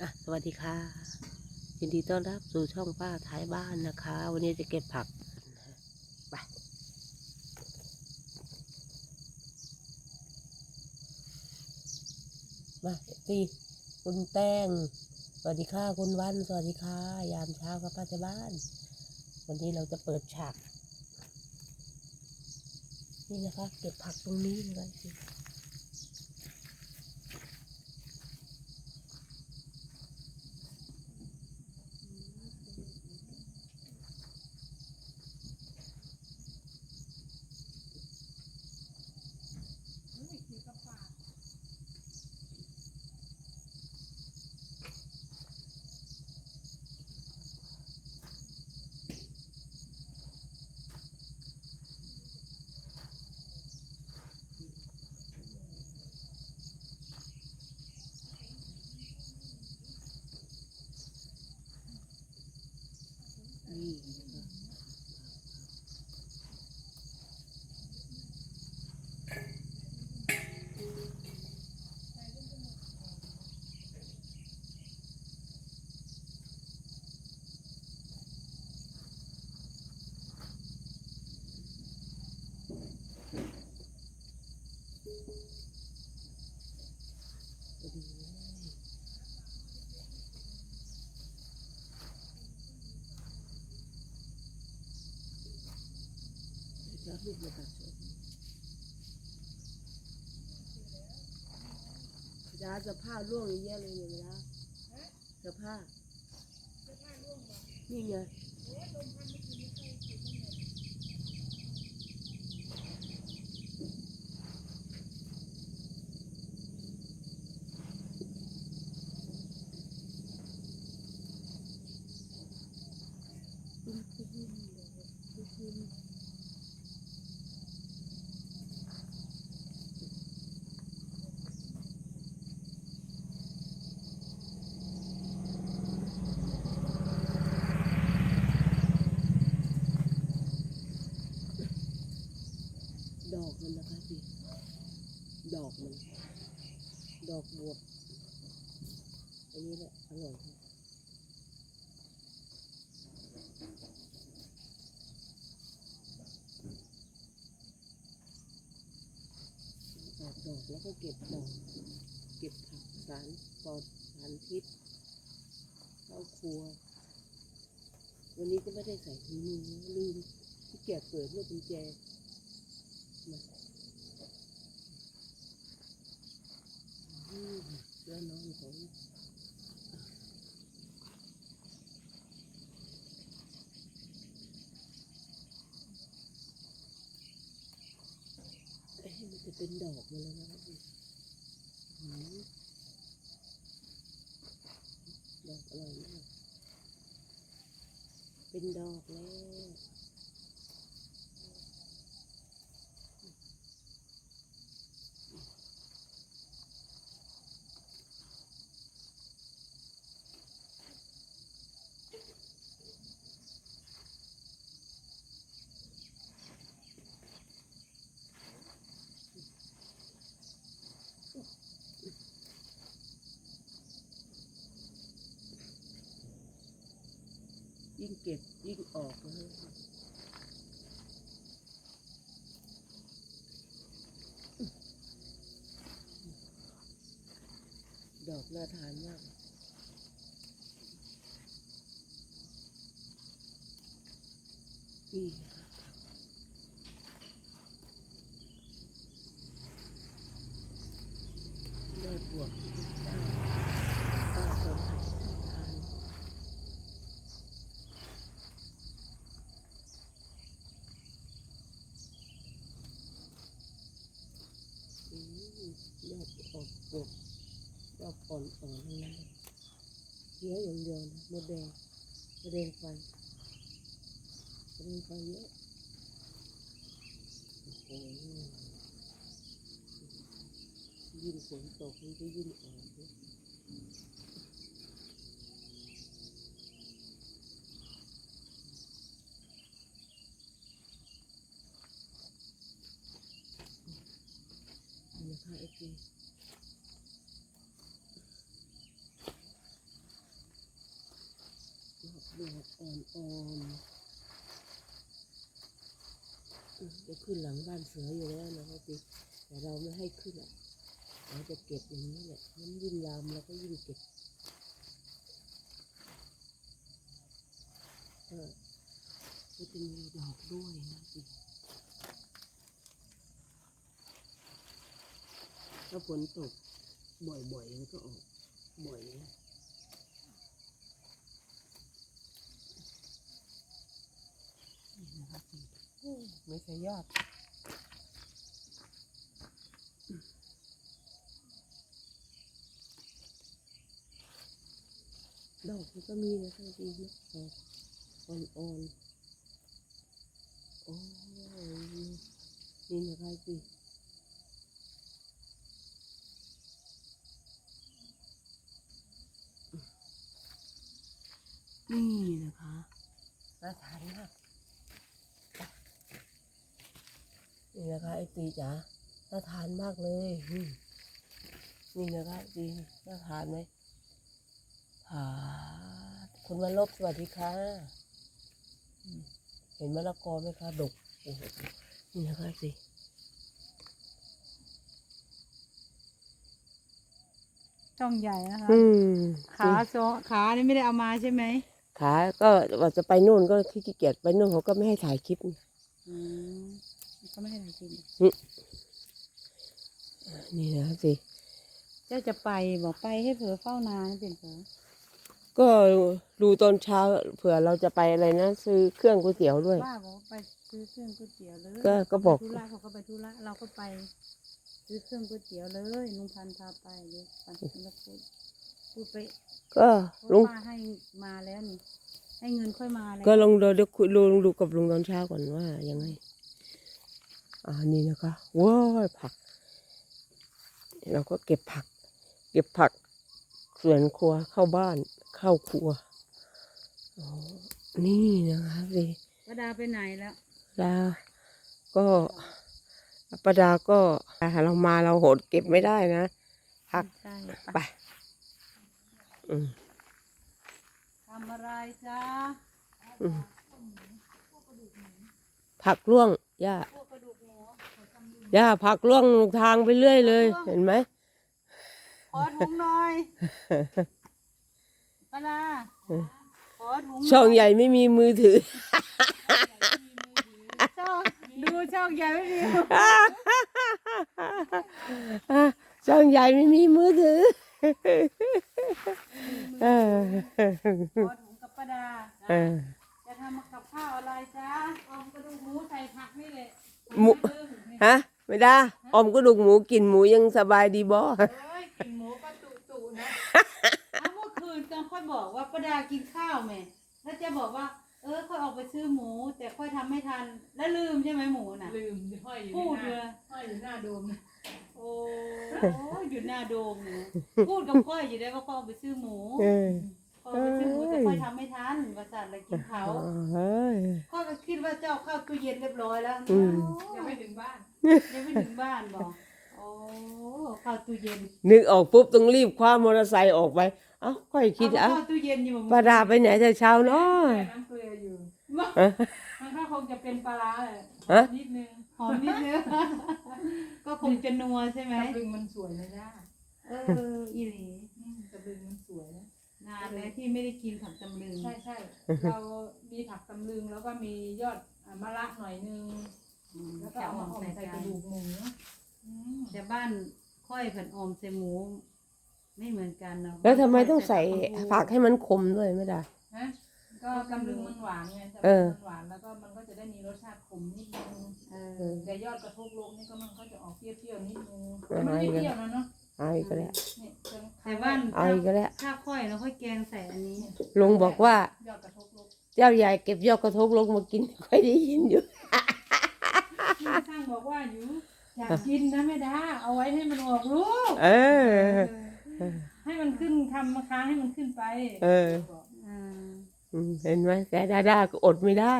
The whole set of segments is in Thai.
อะสวัสดีค่ะ ยินดีต้อนรับสู่ช่องป้าท้ายบ้านนะคะ วันนี้จะเก็บผักไปมาตีคุณแป้ง สวัสดีค่ะคุณวัน สวัสดีค่ะ ยามเช้าครับป้าท้ายบ้าน วันนี้เราจะเปิดฉาก นี่นะคะ เก็บผักตรงนี้เลย สิ นี่นะคะพอดีเลย จะเอาลูกมาตัดชนยาจะผ้าร่วงเยอะเลยเนี่ยนะจะผ้านี่ไงดอก มันนะคะพี่ดอกมัน ดอกบวบอันนี้แหละอร่อยค่ะออกดอกแล้วก็เก็บดอก เก็บผักสารปลอดสารพิษเข้าครัว วันนี้ก็ไม่ได้ใส่ถุงมือลืมที่เกียจเปิดลูกกุญแจมาอืม แล้วน้องของเอ้ยมันจะเป็นดอกมาแล้วนะครับพี่อืมดอกอร่อยมากเป็นดอกแล้ว ยิ่งเก็บยิ่งออกเลยดอกน่าทานมากนี่นะคะยอดบวกป้าป้าคนทาน อืม ยอดออกปกยอดอ่อนอ่อนนั่นเลยเยอะอย่างเดียวนะมดแดงมดแดงไฟมดแดงไฟเยอะโอ้โหยิ่งฝนตกมันก็ยิ่งอ่อนเยอะนี่นะคะไอ้จี ดอกอ่อนๆจะขึ้นหลังบ้านเสืออยู่แล้วนะครับพี่แต่เราไม่ให้ขึ้นอะเราจะเก็บอย่างนี้แหละมันยิ่งลามเราก็ยิ่งเก็บก็ก็จะมีดอกด้วยนะพี่ถ้าฝนตกบ่อยๆมันก็ออกบ่อยนะ นี่นะครับอืม ไม่ใช่ยอด ดอกมันก็มีนะท่านดีนะดอกอ่อนๆโอ้ยนี่นะครับพี่นี่นะคะน่าทานมาก นี่นะคะไอตีจ๋าน่าทานมากเลยอืมนี่นะคะดีน่าทานไหมผาคุณวันลบสวัสดีค่ะอืมเห็นมะละกอไหมคะดกโอ้โหนี่นะคะสิช่องใหญ่นะคะอืมขาโซขานี่ไม่ได้เอามาใช่ไหมขาก็ว่าจะไปนู่นก็ขี้เกียจไปนู่นเขาก็ไม่ให้ถ่ายคลิปอืม ก็ไม่ให้ถ่ายคลิปนี่นะคะสิเจ้าจะไปบอกไปให้เผื่อเฝ้านานเป็นเผื่อก็ดูตอนเช้าเผื่อเราจะไปอะไรนะซื้อเครื่องก๋วยเตี๋ยวด้วยว่าบอกว่าไปซื้อเครื่องก๋วยเตี๋ยวเลยก็ก็บอกไปธุระเขาก็ไปธุระเราก็ไป ซื้อเครื่องก๋วยเตี๋ยวเลยลุงพันธุ์พาไปเดี๋ยวปันแล้วพูดพูดไปก็เพลุราะงป้าให้มาแล้วนี่ให้เงินค่อยมาแล้วก็ลองดูเดี๋ยวคุยลองดูกับลุงตอนเช้าก่อนว่ายังไง อ่านี่นะคะว้ายผัก เราก็เก็บผัก เก็บผักสวนครัวเข้าบ้านเข้าครัวอ๋อนี่นะคะสิป้าดาไปไหนแล้วดาก็ประดาก็เรามาเราโหดเก็บไม่ได้นะผักใช่ไปอืมทำอะไรจ้าอืมผักร่วงย่า พวกกระดูกหมู ย่าผักร่วงทางไปเรื่อยเลย เห็นไหมขอถุงหน่อยป้าดาขอถุงหน่ยช่องใหญ่ไม่มีมือถือ ช่องดูช่องใหญ่ไม่มีช่องใหญ่ไม่มีมือถือเออขอถุงกับป้าดาเออจะทำกับข้าวอะไรจ๊ะออมกระดูกหมูใส่ผักนี่แหละหมูฮะ ไม่ได้ออมกระดูกหมูกินหมูยังสบายดีบ่เอ้ยกินหมูก็ตุตุนะเอาเมื่อคืนตอนค่อยบอกว่าป้าดากินข้าวแม่แล้วจะบอกว่า เออค่อยออกไปซื้อหมู แต่ค่อยทำไม่ทัน แล้วลืมใช่ไหมหมูน่ะ ลืมห้อยอยู่พูดในหเลน้ายห้อยอยู่หน้าโดมนะโอ้ยอยู่หน้าโดมเนี่ยพูดกับค่อยอยู่ได้ว่าค่อยออกไปซื้อหมูเออค่อยออกไปซื้อหมูแต่ค่อยทำไม่ทันประสาทเลยกินเขาเฮ้ย ค่อยก็คิดว่าเจ้าเข้าตู้เย็นเรียบร้อยแล้วอืม ยังไม่ถึงบ้าน ยังไม่ถึงบ้านบอกโอ้เข้าตู้เย็นนึกออกปุ๊บต้องรีบคว้ามอเตอร์ไซค์ออกไป เอ้าค่อยคิดเอาเอ้าเข้าตู้เย็นอยู่ป้าดาไปไหนแต่เช้าเนาะแช่น้ำเกลืออยู่ ฮะ มันก็คงจะเป็นปลาร้าแหละฮะนิดนึงหอมนิดนึงก็คงจะนัวใช่ไหมตะลึงมันสวยนะย่าเอออีหลีอืมตะลึงมันสวยนะนานแล้วที่ไม่ได้กินผักตำลึงใช่ใช่เรามีผักตำลึงแล้วก็มียอดอ่ามะระหน่อยนึงอืม แล้วก็จะเอาออมามห่อใส่ใส่ใจกระดูกหมูอืมแต่บ้านค่อยผัดออมใส่หมู ไม่เหมือนกันเนาะแล้วทำไมต้องใส่ผักผักให้มันขมด้วยไม่ได้ฮะก็ตำลึงมันหวานไงตำเอลึงอมันหวานแล้วก็มันก็จะได้มีรสชาติขมนิดนึงเออแต่ยอดกระทบลกนี่ก็มันก็จะออกเปรี้ยวๆนิดนึงเออแต่มันไม่เปรี้ยวนะเนาะเอาอีกแล้วเนี่ยเชิงแต่บ้านเอาอีกแล้วถ้าค่อยแล้วค่อยแกงใส่อันนี้ลุงบอกว่ายอดกระทบลกเจ้าใหญ่เก็บยอดกระทบลงมากินค่อยได้ยินอยู่ พี่ช่างบอกว่าอยู่ อยากกินนะแม่ดาเอาไว้ให้มันออกลูกเออ ให้มันขึ้นทำมะค้างให้มันขึ้นไปเออ อ่าอืมเห็นไหมแต่ดาดาก็อดไม่ได้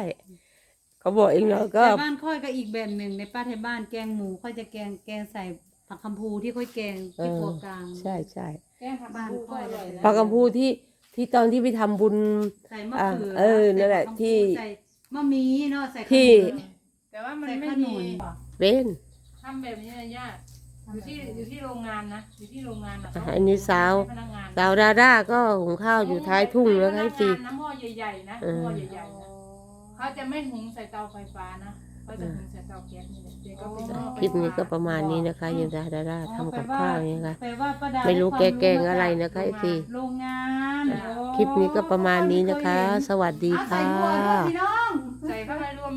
เขาบอกเองเนาะก็ แต่บ้านค่อยก็อีกแบบหนึ่งในป้าไทยบ้านแกงหมูค่อยจะแกงแกงใส่ผักคำพูที่ค่อยแกงที่ครัวกลาง ใช่ใช่แกงผักกาดพูก็อร่อยนะปลากระพูที่ที่ตอนที่ไปทำบุญ ใส่มะอะเขือเออนั่นแหละใส่ที่ ใส่มะมีเนาะใส่ขนุน ที่ แต่ว่ามันใส่ไม่ขนุมีนเป็น ทำแบบนี้นะย่าอยู่ที่อยู่ที่โรงงานนะอยู่ที่โรงงานนะอะอันนี้สาวพนักงานสาวดาด้าก็หุงข้าวอยู่ท้ายทุ่งแล้วให้ให้พสินักงานนะหม้อใหญ่ๆนะเออ หม้อใหญ่ๆนะเขาจะไม่หุงใส่เตาไฟฟ้านะเขาจะหุงใส่เตาแก๊สนี่แหละเดี๋ยวก็เป็นหม้อไฟคลิปนี้ก็ฟ้าประมาณนี้นะคะอยู่ดาดาด้าทำกับข้าวนี่ค่ะแปลว่าป้าดาไม่รู้ด้แกความแกงอะไรนะคะไอซีโรงงานคลิปนี้ก็ประมาณนี้นะคะ สวัสดีเอาใส่ค่ะบัวด้วยพี่น้อง